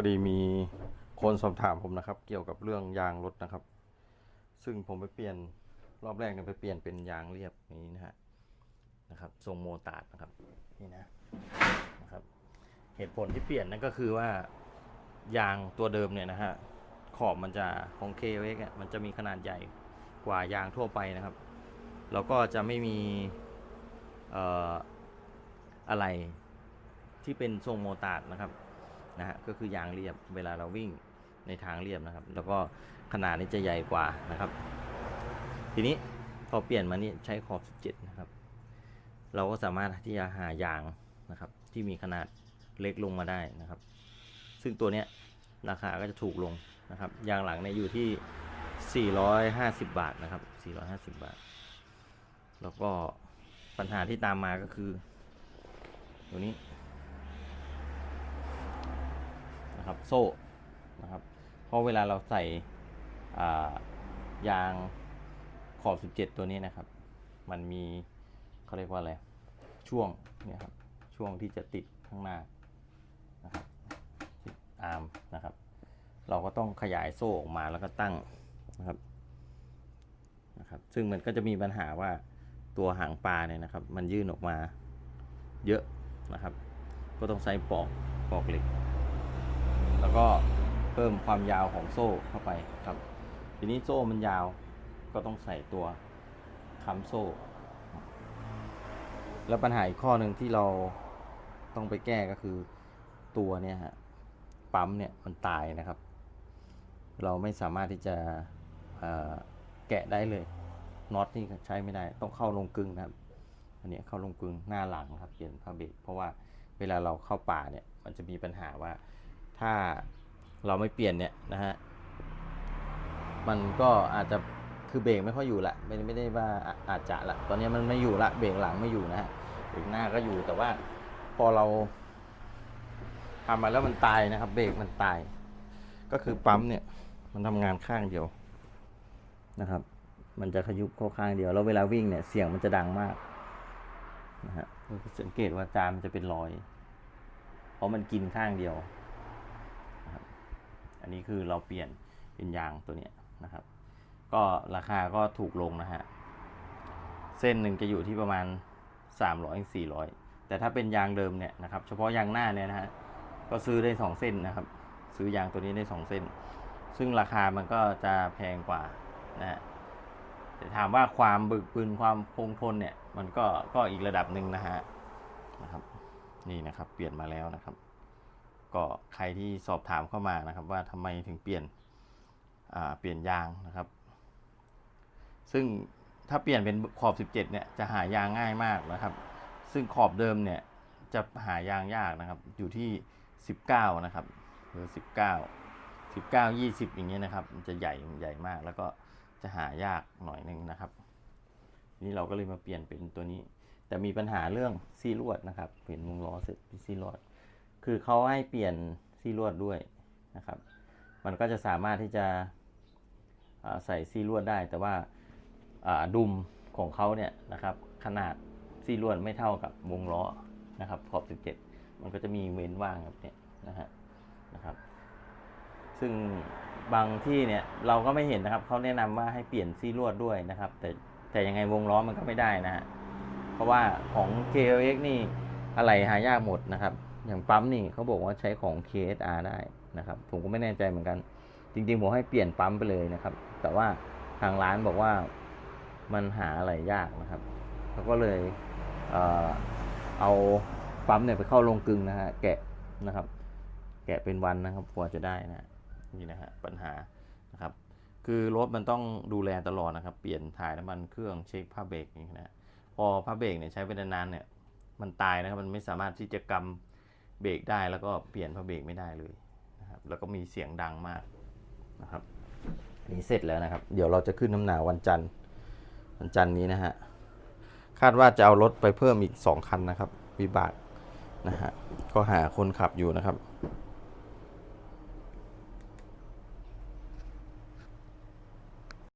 อดีมีคนสอบถามผมนะครับ เกี่ยวกับเรื่องยางรถนะครับ ซึ่งผมไปเปลี่ยนรอบแรกเนี่ยไปเปลี่ยนเป็นยางเรียบนี้นะฮะนะครับทรงโมตาร์ดนะครับนี่นะนะครับ เหตุผลที่เปลี่ยนนั่นก็คือว่ายางตัวเดิมเนี่ยนะฮะขอบมันจะของเคเวกมันจะมีขนาดใหญ่กว่ายางทั่วไปนะครับ แล้วก็จะไม่มีเอ่ออะไรที่เป็นทรงโมตาร์ดนะครับ นะฮะก็คือยางเรียบเวลาเราวิ่งในทางเรียบนะครับ แล้วก็ขนาดนี้จะใหญ่กว่านะครับ ทีนี้พอเปลี่ยนมานี่ใช้ขอบ 17 นะครับ เราก็สามารถที่จะหายางนะครับ ที่มีขนาดเล็กลงมาได้นะครับ ซึ่งตัวเนี้ยราคาก็จะถูกลงนะครับ ยางหลังเนี่ยอยู่ที่ 450 บาทนะครับ 450 บาท แล้วก็ปัญหาที่ตามมาก็คือ ตัวนี้ นะครับโซ่นะครับเพราะเวลาเราใส่ยางขอบ 17 ตัวนี้นะครับ มันมีเขาเรียกว่าอะไร ช่วงเนี่ยครับ ช่วงที่จะติดข้างหน้านะครับอาร์มนะครับ เราก็ต้องขยายโซ่ออกมาแล้วก็ตั้งนะครับนะครับ ซึ่งมันก็จะมีปัญหาว่าตัวหางปลาเนี่ยนะครับ มันยื่นออกมาเยอะนะครับ ก็ต้องใช้ปอกปอกเหล็ก แล้วก็เพิ่มความยาวของโซ่เข้าไปครับ ทีนี้โซ่มันยาวก็ต้องใส่ตัวค้ำโซ่ แล้วปัญหาอีกข้อหนึ่งที่เราต้องไปแก้ก็คือตัวเนี่ยฮะปั๊มเนี่ยมันตายนะครับ เราไม่สามารถที่จะแกะได้เลยน็อตนี่ใช้ไม่ได้ ต้องเข้าลงกึ่งนะครับ อันนี้เข้าลงกึ่งหน้าหลังครับเปลี่ยนผ้าเบรกเพราะว่าเวลาเราเข้าป่าเนี่ยมันจะมีปัญหาว่า ถ้าเราไม่เปลี่ยนเนี่ยนะฮะ มันก็อาจจะคือเบรกไม่ค่อยอยู่ละไม่ไม่ได้ว่าอาอาจจะละตอนนี้มันไม่อยู่ละเบรกหลังไม่อยู่นะฮะเบรกหน้าก็อยู่แต่ว่าพอเราทำมาแล้วมันตายนะครับ เบรกมันตาย ก็คือปั๊มเนี่ยมันทำงานข้างเดียวนะครับ มันจะขยุบข้าข้างเดียวแล้วเวลาวิ่งเนี่ยเสียงมันจะดังมากนะฮะสังเกตว่าจานมันจะเป็นรอย เพราะมันกินข้างเดียว อันนี้คือเราเปลี่ยนเป็นยางตัวเนี้ยนะครับ ก็ราคาก็ถูกลงนะฮะ เส้นหนึ่งจะอยู่ที่ประมาณ 300ถึง400 แต่ถ้าเป็นยางเดิมเนี่ยนะครับ เฉพาะยางหน้าเนี่ยนะฮะ ก็ซื้อได้ 2 เส้นนะครับ ซื้อยางตัวนี้ได้ 2 เส้น ซึ่งราคามันก็จะแพงกว่านะฮะแต่ถามว่าความบึกบึนความคงทนเนี่ย มันก็ก็อีกระดับหนึ่งนะฮะนะครับ นี่นะครับ เปลี่ยนมาแล้วนะครับ ก็ใครที่สอบถามเข้ามานะครับ ว่าทำไมถึงเปลี่ยนเปลี่ยนยางนะครับ ซึ่งถ้าเปลี่ยนเป็นขอบ 17 เนี่ยจะหายางง่ายมากนะครับ ซึ่งขอบเดิมเนี่ยจะหายางยากนะครับ อยู่ที่ 19 นะครับหรือ 19 19 20 อย่างเงี้ยนะครับ มันจะใหญ่ใหญ่มาก แล้วก็จะหายากหน่อยหนึงนะครับ นี้เราก็เลยมาเปลี่ยนเป็นตัวนี้ แต่มีปัญหาเรื่องซี่ลวดนะครับ เปลี่ยนวงล้อเสร็จเป็นซี่ลวด คือเขาให้เปลี่ยนซี่ลวดด้วยนะครับ มันก็จะสามารถที่จะใส่ซี่ลวดได้ แต่ว่าดุมของเขาเนี่ยนะครับ ขนาดซี่ลวดไม่เท่ากับวงล้อนะครับขอบ 17 มันก็จะมีเว้นว่างแบบนี้นะฮะนะครับ ซึ่งบางที่เนี่ยเราก็ไม่เห็นนะครับเขาแนะนำว่าให้เปลี่ยนซี่ลวดด้วยนะครับ แต่แต่ยังไงวงล้อมันก็ไม่ได้นะฮะเพราะว่าของ KLX นี่อะไรหายากหมดนะครับ อย่างปั๊มนี่เขาบอกว่าใช้ของ KSR ได้นะครับ ผมก็ไม่แน่ใจเหมือนกัน จริงๆ ผมให้เปลี่ยนปั๊มไปเลยนะครับ แต่ว่าทางร้านบอกว่ามันหาอะไรยากนะครับเขาก็เลยเออเอาปั๊มเนี่ยไปเข้าลงกึงนะฮะแกะนะครับ แกะเป็นวันนะครับกว่าจะได้นะนี่นะฮะปัญหานะครับ คือรถมันต้องดูแลตลอดนะครับ เปลี่ยนถ่ายน้ำมันเครื่องเช็คผ้าเบรกนี้นะพอผ้าเบรกเนี่ยใช้ไปนานๆเนี่ยมันตายนะครับมันไม่สามารถที่จะกำ เบรกได้แล้วก็เปลี่ยนพอเบรกไม่ได้เลยนะครับแล้วก็มีเสียงดังมากนะครับอันนี้เสร็จแล้วนะครับ เดี๋ยวเราจะขึ้นน้ำหนาวันจันทร์วันจันทร์นี้นะฮะคาดว่าจะเอารถไปเพิ่มอีก 2 คันนะครับวิบากนะฮะก็หาคนขับอยู่นะครับ